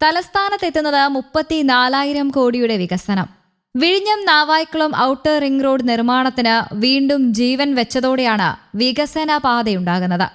തലസ്ഥാനത്തെത്തുന്നത് മുപ്പത്തിനാലായിരം കോടിയുടെ വികസനം. വിഴിഞ്ഞം നാവായ്ക്കുളം ഔട്ടർ റിംഗ് റോഡ് നിർമ്മാണത്തിന് വീണ്ടും ജീവൻ വെച്ചതോടെയാണ് വികസന പാതയുണ്ടാകുന്നത്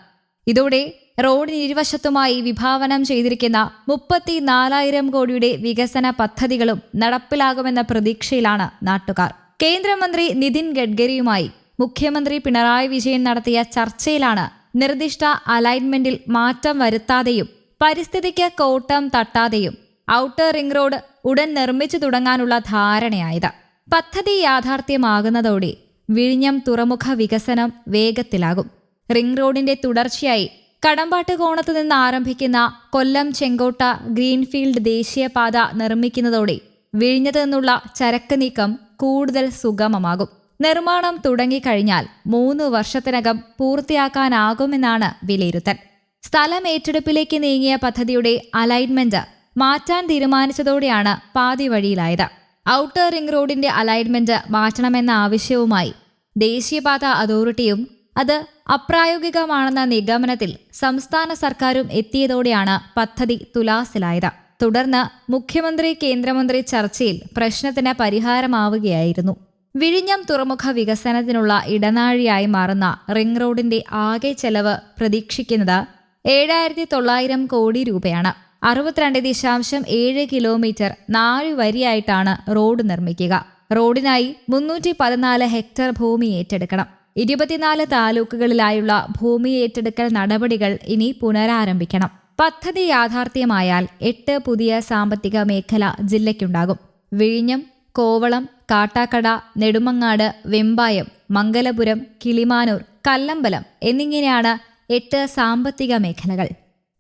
ഇതോടെ റോഡിന് ഇരുവശത്തുമായി വിഭാവനം ചെയ്തിരിക്കുന്ന മുപ്പത്തിനാലായിരം കോടിയുടെ വികസന പദ്ധതികളും നടപ്പിലാകുമെന്ന പ്രതീക്ഷയിലാണ് നാട്ടുകാർ. കേന്ദ്രമന്ത്രി നിതിൻ ഗഡ്കരിയുമായി മുഖ്യമന്ത്രി പിണറായി വിജയൻ നടത്തിയ ചർച്ചയിലാണ് നിർദ്ദിഷ്ട അലൈൻമെന്റിൽ മാറ്റം വരുത്താതെയും പരിസ്ഥിതിക്ക് കോട്ടം തട്ടാതെയും ഔട്ടർ റിംഗ് റോഡ് ഉടൻ നിർമ്മിച്ചു തുടങ്ങാനുള്ള ധാരണയായത്. പദ്ധതി യാഥാർത്ഥ്യമാകുന്നതോടെ വിഴിഞ്ഞം തുറമുഖ വികസനം വേഗത്തിലാകും. റിംഗ് റോഡിന്റെ തുടർച്ചയായി കടമ്പാട്ട് കോണത്തു നിന്ന് ആരംഭിക്കുന്ന കൊല്ലം ചെങ്കോട്ട ഗ്രീൻഫീൽഡ് ദേശീയപാത നിർമ്മിക്കുന്നതോടെ വിഴിഞ്ഞത് നിന്നുള്ള ചരക്ക് നീക്കം കൂടുതൽ സുഗമമാകും. നിർമ്മാണം തുടങ്ങിക്കഴിഞ്ഞാൽ മൂന്ന് വർഷത്തിനകം പൂർത്തിയാക്കാനാകുമെന്നാണ് വിലയിരുത്തൽ. സ്ഥലം ഏറ്റെടുപ്പിലേക്ക് നീങ്ങിയ പദ്ധതിയുടെ അലൈൻമെന്റ് മാറ്റാൻ തീരുമാനിച്ചതോടെയാണ് പാതി വഴിയിലായത്. ഔട്ടർ റിംഗ് റോഡിന്റെ അലൈൻമെന്റ് മാറ്റണമെന്ന ആവശ്യവുമായി ദേശീയപാത അതോറിറ്റിയും അത് അപ്രായോഗികമാണെന്ന നിഗമനത്തിൽ സംസ്ഥാന സർക്കാരും എത്തിയതോടെയാണ് പദ്ധതി തുലാസിലായത്. തുടർന്ന് മുഖ്യമന്ത്രി കേന്ദ്രമന്ത്രി ചർച്ചയിൽ പ്രശ്നത്തിന് പരിഹാരമാവുകയായിരുന്നു. വിഴിഞ്ഞം തുറമുഖ വികസനത്തിനുള്ള ഇടനാഴിയായി മാറുന്ന റിംഗ് റോഡിന്റെ ആകെ ചെലവ് പ്രതീക്ഷിക്കുന്നത് ഏഴായിരത്തി തൊള്ളായിരം കോടി രൂപയാണ്. അറുപത്തിരണ്ട് ദശാംശം ഏഴ് കിലോമീറ്റർ നാല് വരിയായിട്ടാണ് റോഡ് നിർമ്മിക്കുക. റോഡിനായി മുന്നൂറ്റി പതിനാല് ഹെക്ടർ ഭൂമി ഏറ്റെടുക്കണം. ഇരുപത്തിനാല് താലൂക്കുകളിലായുള്ള ഭൂമി ഏറ്റെടുക്കൽ നടപടികൾ ഇനി പുനരാരംഭിക്കണം. പദ്ധതി യാഥാർത്ഥ്യമായാൽ എട്ട് പുതിയ സാമ്പത്തിക മേഖല ജില്ലയ്ക്കുണ്ടാകും. വിഴിഞ്ഞം കോവളം കാട്ടാക്കട നെടുമങ്ങാട് വെമ്പായം മംഗലപുരം കിളിമാനൂർ കല്ലമ്പലം എന്നിങ്ങനെയാണ് എട്ട് സാമ്പത്തിക മേഖലകൾ.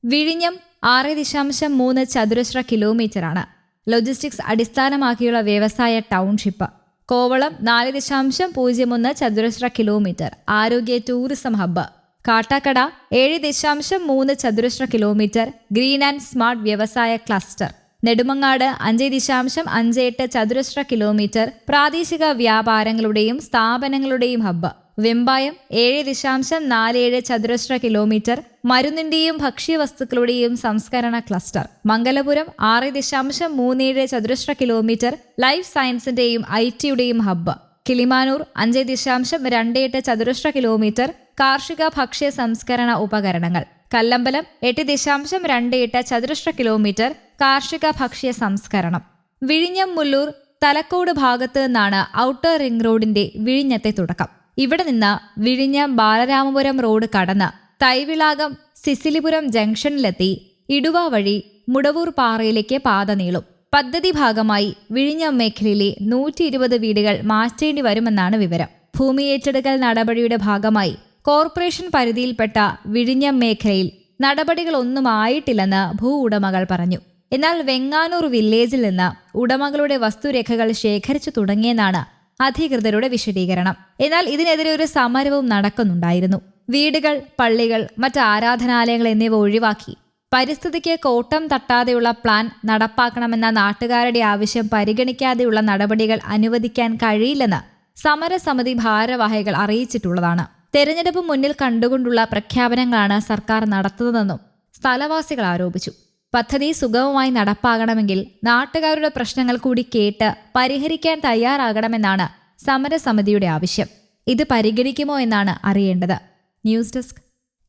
വിഴിഞ്ഞം ആറ് ദശാംശം മൂന്ന് ചതുരശ്ര കിലോമീറ്ററാണ്. ലോജിസ്റ്റിക്സ് അടിസ്ഥാനമാക്കിയുള്ള വ്യവസായ ടൗൺഷിപ്പ്. കോവളം നാല് ദശാംശം പൂജ്യം ഒന്ന് ചതുരശ്ര കിലോമീറ്റർ. ആരോഗ്യ ടൂറിസം ഹബ്ബ്. കാട്ടാക്കട ഏഴ് ദശാംശം മൂന്ന് ചതുരശ്ര കിലോമീറ്റർ. ഗ്രീൻ ആൻഡ് സ്മാർട്ട് വ്യവസായ ക്ലസ്റ്റർ. നെടുമങ്ങാട് അഞ്ച് ദശാംശം അഞ്ച് എട്ട് ചതുരശ്ര കിലോമീറ്റർ. പ്രാദേശിക വ്യാപാരങ്ങളുടെയും സ്ഥാപനങ്ങളുടെയും ഹബ്ബ്. വെമ്പായം ഏഴ് ദശാംശം നാല് ഏഴ് ചതുരശ്ര കിലോമീറ്റർ മരുന്നിന്റെയും ഭക്ഷ്യവസ്തുക്കളുടെയും സംസ്കരണ ക്ലസ്റ്റർ. മംഗലപുരം ആറ് ദശാംശം മൂന്നേഴ് ചതുരശ്ര കിലോമീറ്റർ ലൈഫ് സയൻസിന്റെയും ഐ ടിയുടെയും ഹബ്ബ്. കിളിമാനൂർ അഞ്ച് ദശാംശം രണ്ട് എട്ട് ചതുരശ്ര കിലോമീറ്റർ കാർഷിക ഭക്ഷ്യ സംസ്കരണ ഉപകരണങ്ങൾ. കല്ലമ്പലം എട്ട് ദശാംശം രണ്ട് എട്ട് ചതുരശ്ര കിലോമീറ്റർ കാർഷിക ഭക്ഷ്യ സംസ്കരണം. വിഴിഞ്ഞം മുല്ലൂർ തലക്കോട് ഭാഗത്ത് നിന്നാണ് ഔട്ടർ റിംഗ് റോഡിന്റെ വിഴിഞ്ഞത്തെ തുടക്കം. ഇവിടെ നിന്ന് വിഴിഞ്ഞം ബാലരാമപുരം റോഡ് കടന്ന് തൈവിളാകം സിസിലിപുരം ജംഗ്ഷനിലെത്തി ഇടുവ വഴി മുടവൂർ പാറയിലേക്ക് പാത നീളും. പദ്ധതി ഭാഗമായി വിഴിഞ്ഞം മേഖലയിലെ നൂറ്റി ഇരുപത് വീടുകൾ മാറ്റേണ്ടി വരുമെന്നാണ് വിവരം. ഭൂമി ഏറ്റെടുക്കൽ നടപടിയുടെ ഭാഗമായി കോർപ്പറേഷൻ പരിധിയിൽപ്പെട്ട വിഴിഞ്ഞം മേഖലയിൽ നടപടികളൊന്നും ആയിട്ടില്ലെന്ന് ഭൂ ഉടമകൾ പറഞ്ഞു. എന്നാൽ വെങ്ങാനൂർ വില്ലേജിൽ നിന്ന് ഉടമകളുടെ വസ്തുരേഖകൾ ശേഖരിച്ചു തുടങ്ങിയെന്നാണ് അധികൃതരുടെ വിശദീകരണം. എന്നാൽ ഇതിനെതിരെ ഒരു സമരവും നടക്കുന്നുണ്ടായിരുന്നു. വീടുകൾ പള്ളികൾ മറ്റ് ആരാധനാലയങ്ങൾ എന്നിവ ഒഴിവാക്കി. പരിസ്ഥിതിക്ക് കോട്ടം തട്ടാതെയുള്ള പ്ലാൻ നടപ്പാക്കണമെന്ന നാട്ടുകാരുടെ ആവശ്യം പരിഗണിക്കാതെയുള്ള നടപടികൾ അനുവദിക്കാൻ കഴിയില്ലെന്ന് സമരസമിതി ഭാരവാഹികൾ അറിയിച്ചിട്ടുള്ളതാണ്. തെരഞ്ഞെടുപ്പ് മുന്നിൽ കണ്ടുകൊണ്ടുള്ള പ്രഖ്യാപനങ്ങളാണ് സർക്കാർ നടത്തുന്നതെന്നും സ്ഥലവാസികൾ ആരോപിച്ചു. പദ്ധതി സുഗമമായി നടപ്പാകണമെങ്കിൽ നാട്ടുകാരുടെ പ്രശ്നങ്ങൾ കൂടി കേട്ട് പരിഹരിക്കാൻ തയ്യാറാകണമെന്നാണ് സമരസമിതിയുടെ ആവശ്യം. ഇത് പരിഗണിക്കുമോ എന്നാണ് അറിയേണ്ടത്. News desk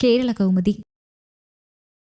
Kerala Kaumudi.